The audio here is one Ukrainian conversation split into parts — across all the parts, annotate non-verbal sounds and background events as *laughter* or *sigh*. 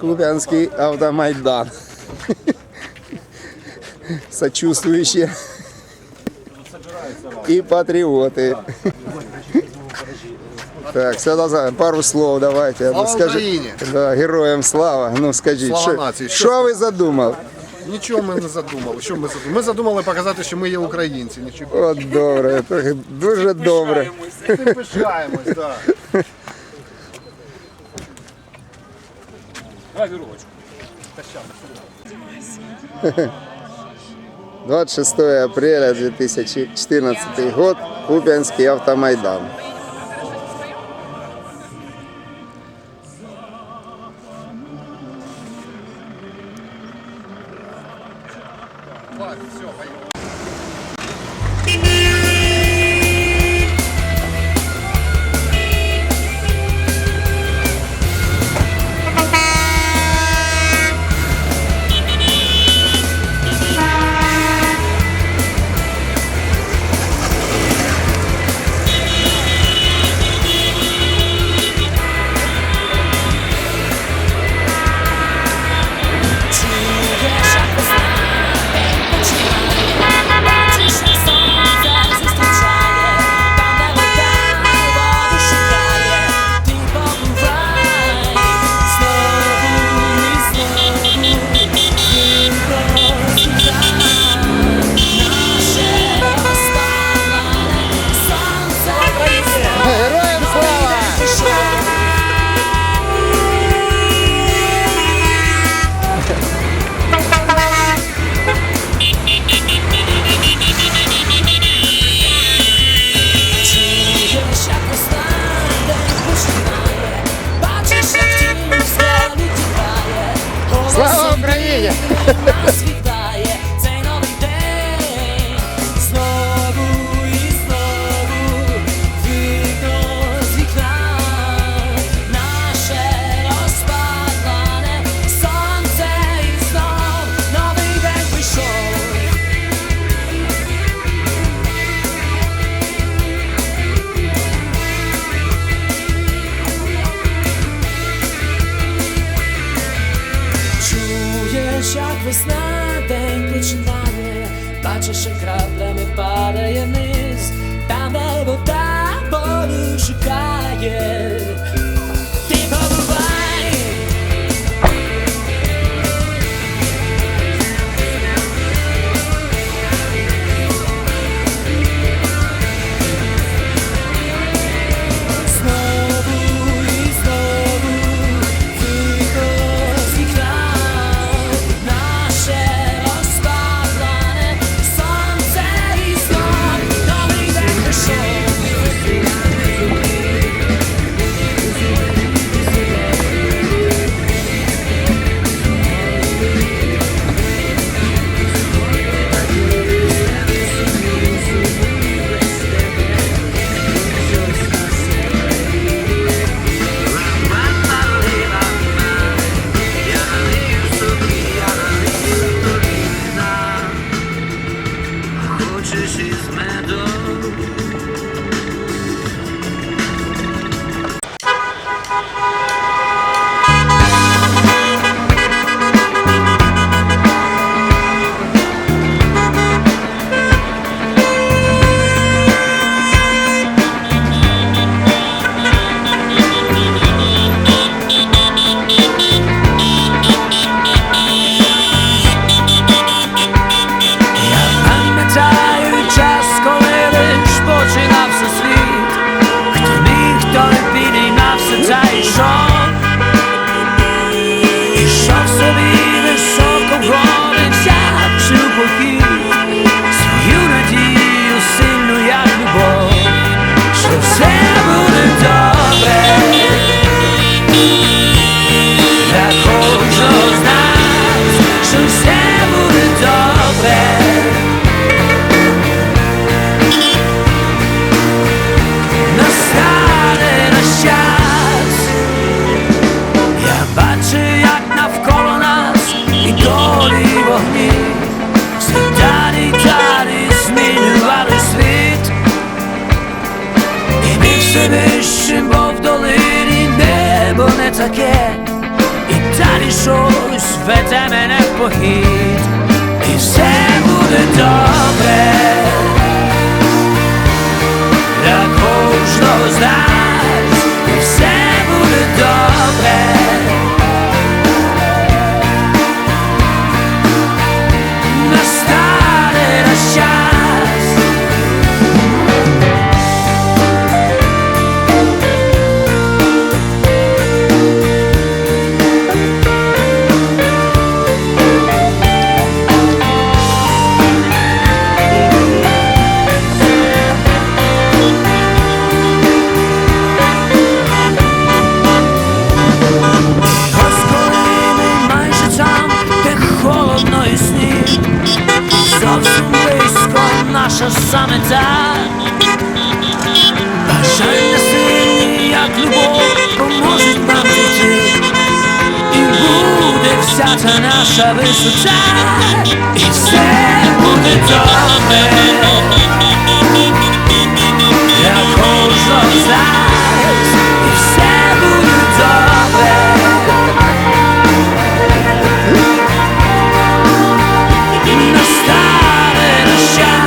Куп'янський автомайдан. Сочувствуючі і патріоти. Так, Святозар, пару слов давайте. Слава Скажи- Україні! Да, героям слава. Ну скажіть, Слава що, нації! що ви задумав? Нічого ми не задумали. Що ми задумали? Ми задумали показати, що ми є українці. Нічого. От добре, так, дуже добре. Ми пишаємось, так. Давай вірулочку. *laughs* 26 апреля 2014 год, Куп'янський автомайдан. Czujesz Україні! Весна день починає, бачиш, як краплями падає вниз, там, небо воду шукає. І вищим, бо в долині небо не таке, і далі звете мене в похід, і все буде добре. Для кожного з та наша висота, і все буде добре. Для кожного з нас, і все буде добре. Настане наш час,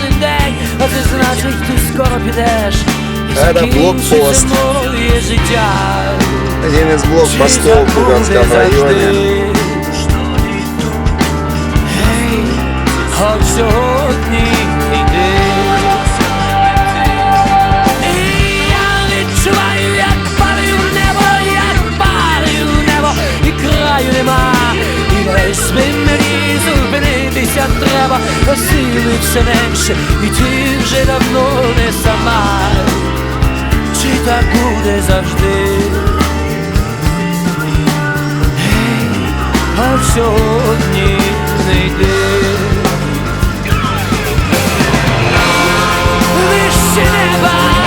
Закінчився день, а це значить, ти скоро підеш. І блокпост. Один из блокпостов в Кубанском районе. От сьогодні йди. І я відчуваю, як падаю небо, як падаю небо, і краю нема. Десь би зупинитися треба, а сили все менше, і ти вже давно не сама. Чи так буде завжди? Гей, а сьогодні не йди. Вище неба,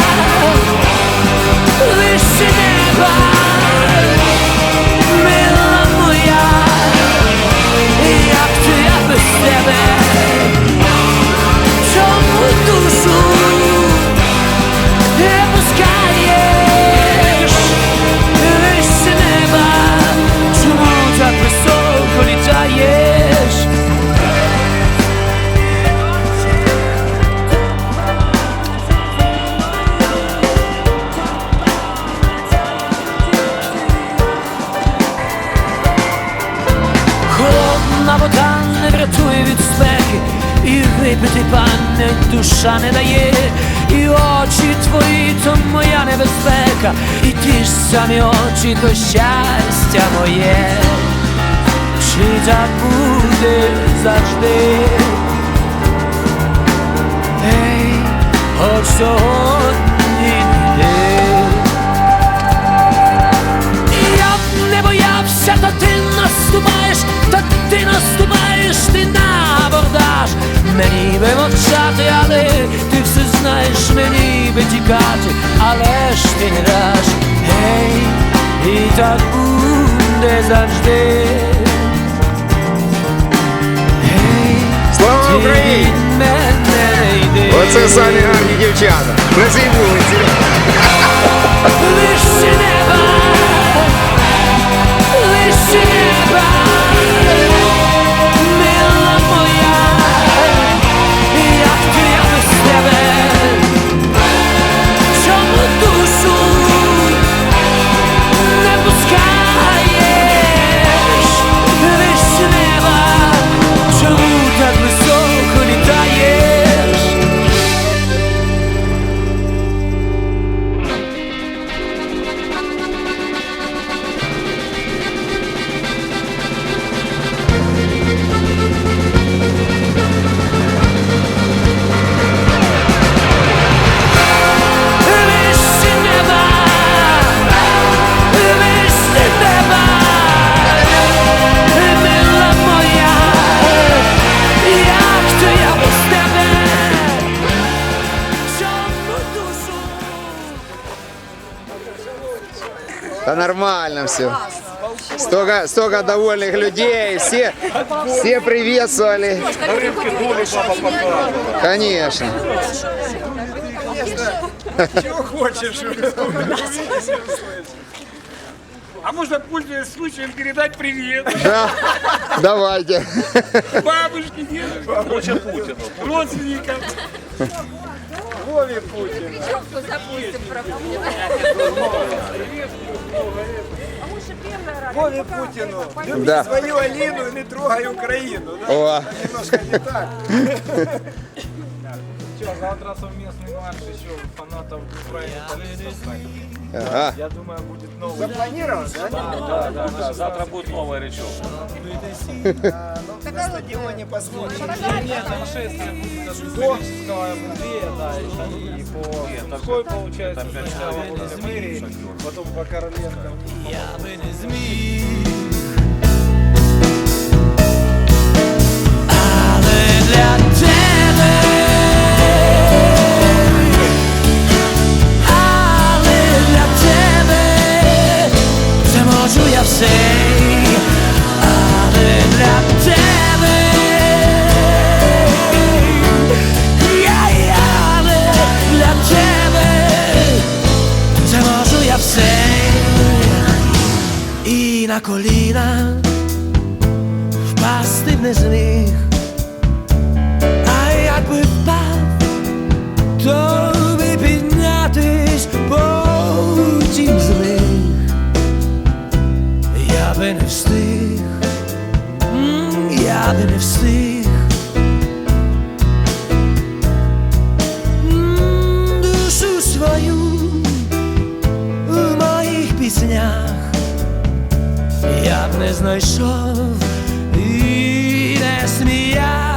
душа не дає, і очі твої, то моя небезпека, і ті ж самі очі, то щастя моє, чи так буде завжди? Ей, от сьогодні йди. Я б не боявся, то ти наступаєш, то ти наступаєш, ти на абордаж. Мені би мовчати, але ти все знаєш, мені би тікати, але ж ти не даш. Гей, і так буде завжди. Гей, Слава Україні! Оце самі гарні дівчата. На цій вулиці. Вище Да нормально все. Столько, столько довольных людей, все, все приветствовали. Конечно. А можно, пользуясь случаем, передать привет Да, давайте. бабушке, дедушке, родственникам. Вове Путіну. Люби Да. свою Алину і не трогай Украину. Да? О, Немножко не так. *laughs* Что, завтра совместный марш еще фанатов Украины ага. Я думаю, будет новый. Запланировано, да? Да, да, да, завтра будет новая речевка. Ну, на стадионе посмотрим. Нет, там шествие будет исторического музея, да, и по Сумской, получается, сначала будет в мэрии, потом по Короленко. Я би не і на коліна впасти б не зміг, а якби впав, то би піднятись потім зміг. Я би не встиг, м, я би не встиг. М, Душу свою в моїх піснях я б не знайшов і не сміявся